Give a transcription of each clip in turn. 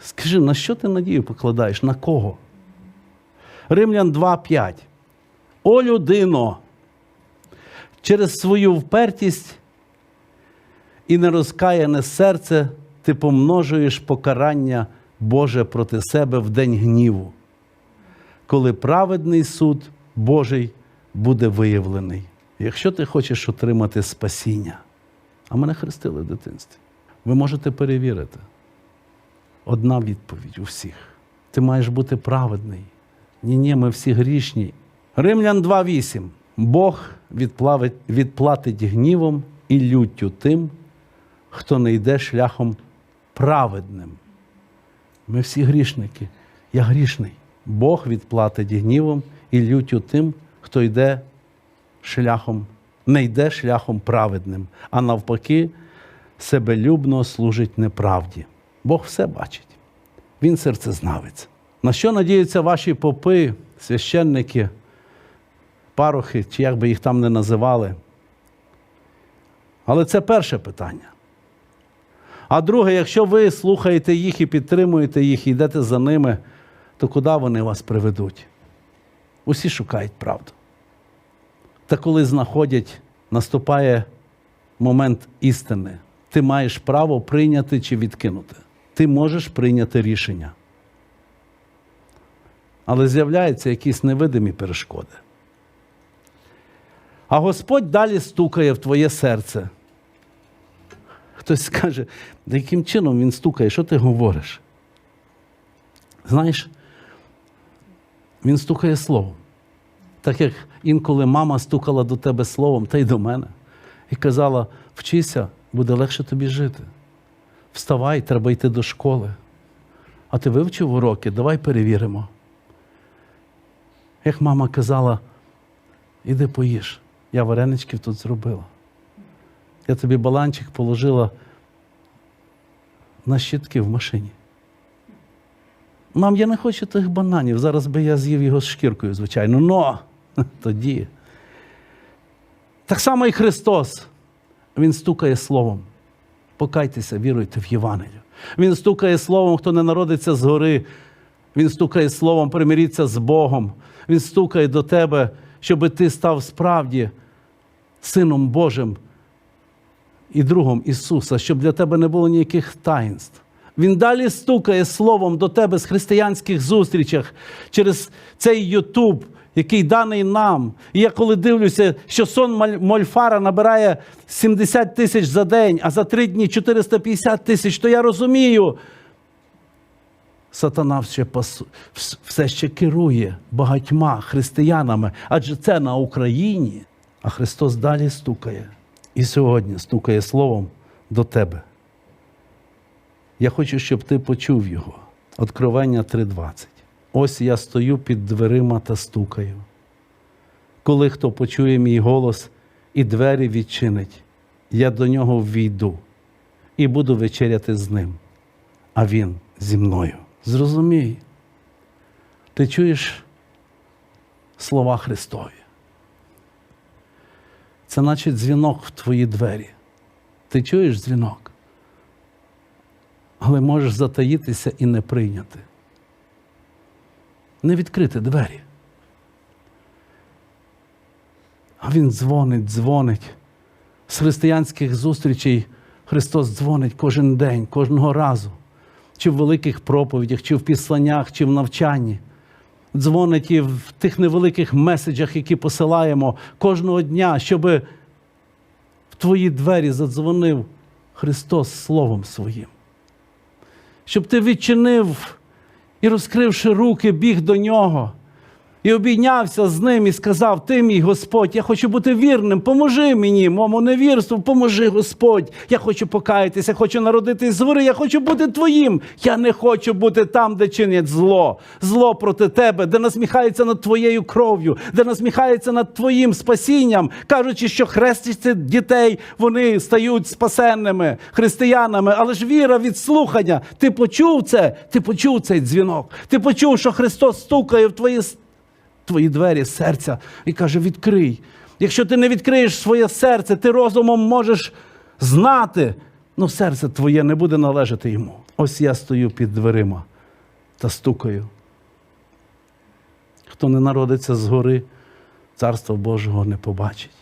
Скажи, на що ти надію покладаєш? На кого? Римлян 2.5. О людино, через свою впертість і нерозкаяне серце ти помножуєш покарання Боже проти себе в день гніву, коли праведний суд Божий буде виявлений. Якщо ти хочеш отримати спасіння, а мене хрестили в дитинстві, ви можете перевірити. Одна відповідь у всіх. Ти маєш бути праведний. Ні, ні, ми всі грішні. Римлян 2.8. Бог відплавить, відплатить гнівом і люттю тим, хто не йде шляхом праведним. Ми всі грішники. Я грішний. Бог відплатить гнівом і люттю тим, хто йде шляхом, не йде шляхом праведним, а навпаки, себелюбно служить неправді. Бог все бачить. Він серцезнавець. На що надіються ваші попи, священники, парохи, чи як би їх там не називали? Але це перше питання. А друге, якщо ви слухаєте їх і підтримуєте їх, і йдете за ними, то куди вони вас приведуть? Усі шукають правду. Та коли знаходять, наступає момент істини. Ти маєш право прийняти чи відкинути. Ти можеш прийняти рішення. Але з'являються якісь невидимі перешкоди. А Господь далі стукає в твоє серце. Хтось скаже, яким чином він стукає, що ти говориш? Знаєш, він стукає словом. Так як інколи мама стукала до тебе словом, та й до мене, і казала: вчися, буде легше тобі жити. Вставай, треба йти до школи. А ти вивчив уроки, давай перевіримо. Як мама казала, іди поїж, я вареничків тут зробила. Я тобі баланчик положила на щітки в машині. Мам, я не хочу тих бананів. Зараз би я з'їв його з шкіркою, звичайно. Но тоді. Так само і Христос. Він стукає словом. Покайтеся, віруйте в Євангелію. Він стукає словом, хто не народиться згори. Він стукає словом, примиріться з Богом. Він стукає до тебе, щоб ти став справді Сином Божим і другом Ісуса, щоб для тебе не було ніяких таїнств. Він далі стукає словом до тебе з християнських зустрічах через цей Ютуб, який даний нам. І я коли дивлюся, що сон Мольфара набирає 70 тисяч за день, а за три дні 450 тисяч, то я розумію. Сатана ще пасу- вс- все ще керує багатьма християнами, адже це на Україні, а Христос далі стукає. І сьогодні стукає словом до тебе. Я хочу, щоб ти почув його. Откровення 3:20. Ось я стою під дверима та стукаю. Коли хто почує мій голос і двері відчинить, я до нього ввійду і буду вечеряти з ним, а він зі мною. Зрозумій, ти чуєш слова Христові. Це наче дзвінок в твої двері. Ти чуєш дзвінок, але можеш затаїтися і не прийняти. Не відкрити двері. А він дзвонить, дзвонить. З християнських зустрічей Христос дзвонить кожен день, кожного разу. Чи в великих проповідях, чи в післаннях, чи в навчанні. Дзвонить і в тих невеликих меседжах, які посилаємо кожного дня, щоб в твої двері задзвонив Христос Словом Своїм. Щоб ти відчинив і, розкривши руки, біг до нього. І обійнявся з ним і сказав: Ти, мій Господь, я хочу бути вірним, поможи мені, моєму невірству, поможи Господь. Я хочу покаятися, хочу народитись згори, я хочу бути твоїм. Я не хочу бути там, де чинять зло, зло проти тебе, де насміхаються над твоєю кров'ю, де насміхаються над твоїм спасінням, кажучи, що хрестяться дітей, вони стають спасенними християнами. Але ж віра від слухання. Ти почув це, ти почув цей дзвінок. Ти почув, що Христос стукає в твої твої двері серця і каже: відкрий. Якщо ти не відкриєш своє серце, ти розумом можеш знати, ну серце твоє не буде належати йому. Ось я стою під дверима та стукаю. Хто не народиться згори, Царства Божого не побачить.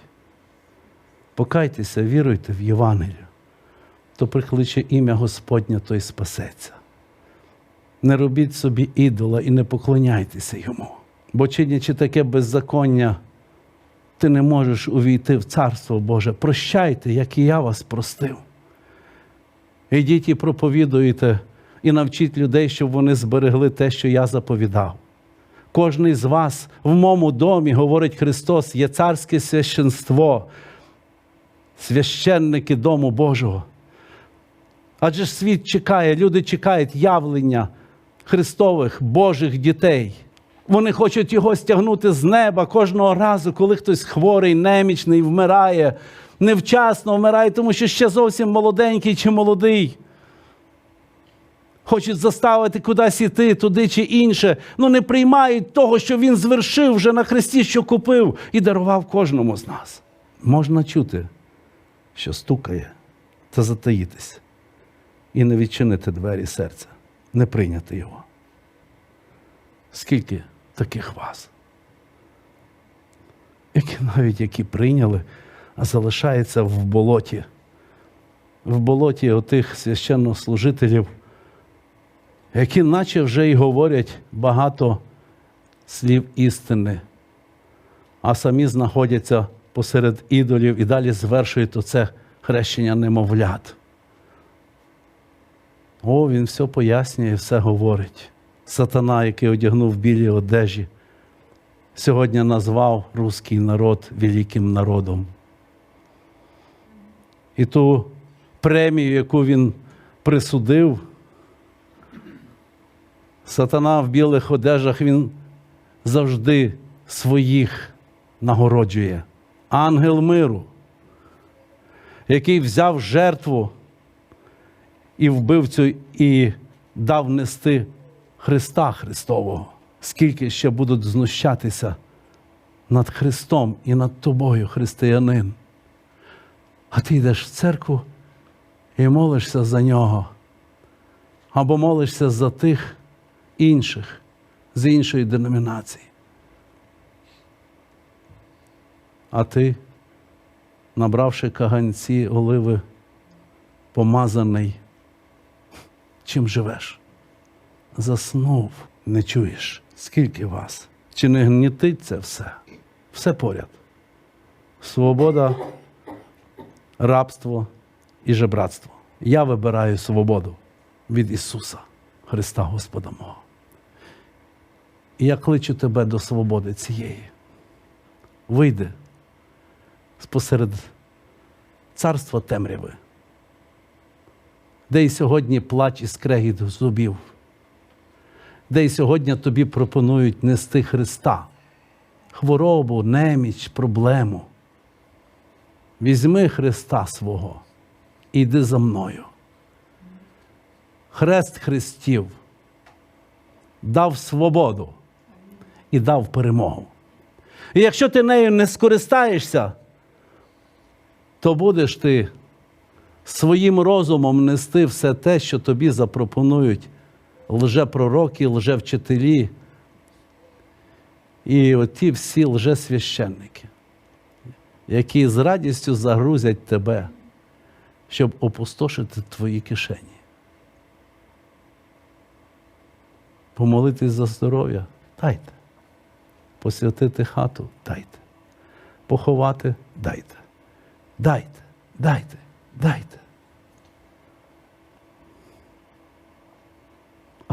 Покайтеся, віруйте в Євангелію, то прикличе ім'я Господнє, той спасеться. Не робіть собі ідола і не поклоняйтеся йому. Бо чинячи таке беззаконня, ти не можеш увійти в Царство Боже. Прощайте, як і я вас простив. Ідіть і проповідуйте, і навчіть людей, щоб вони зберегли те, що я заповідав. Кожний з вас в моєму домі, говорить Христос, є царське священство, священники Дому Божого. Адже ж світ чекає, люди чекають явлення Христових Божих дітей. Вони хочуть його стягнути з неба кожного разу, коли хтось хворий, немічний, вмирає, невчасно вмирає, тому що ще зовсім молоденький чи молодий. Хочуть заставити кудись іти, туди чи інше, ну не приймають того, що він звершив вже на Христі, що купив і дарував кожному з нас. Можна чути, що стукає, та затаїтись і не відчинити двері серця, не прийняти його. Скільки таких вас? Які навіть які прийняли, а залишаються в болоті, в болоті отих священнослужителів, які наче вже й говорять багато слів істини, а самі знаходяться посеред ідолів і далі звершують оце хрещення немовлят. О, він все пояснює, все говорить. Сатана, який одягнув білі одежі, сьогодні назвав руський народ великим народом. І ту премію, яку він присудив, сатана в білих одежах він завжди своїх нагороджує. Ангел миру, який взяв жертву і вбивцю, і дав нести Христа Христового. Скільки ще будуть знущатися над Христом і над тобою, християнин. А ти йдеш в церкву і молишся за нього. Або молишся за тих інших, з іншої деномінації. А ти, набравши каганці оливи, помазаний, чим живеш? Заснув, не чуєш, скільки вас. Чи не гнітить це все? Все поряд. Свобода, рабство і жебратство. Я вибираю свободу від Ісуса, Христа Господа мого. І я кличу тебе до свободи цієї. Вийди спосеред царства темряви, де й сьогодні плач і скрегіт зубів, де й сьогодні тобі пропонують нести Христа, хворобу, неміч, проблему. Візьми Христа свого і йди за мною. Хрест Христів дав свободу і дав перемогу. І якщо ти нею не скористаєшся, то будеш ти своїм розумом нести все те, що тобі запропонують лжепророки, лжевчителі і оті всі лжесвященники, які з радістю загрузять тебе, щоб опустошити твої кишені. Помолитись за здоров'я дайте. Посвятити хату дайте. Поховати дайте. Дайте, дайте, дайте.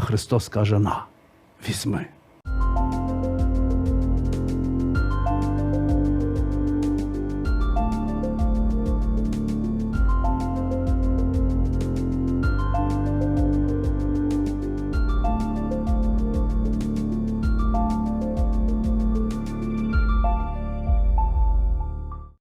Христос каже: на, візьми.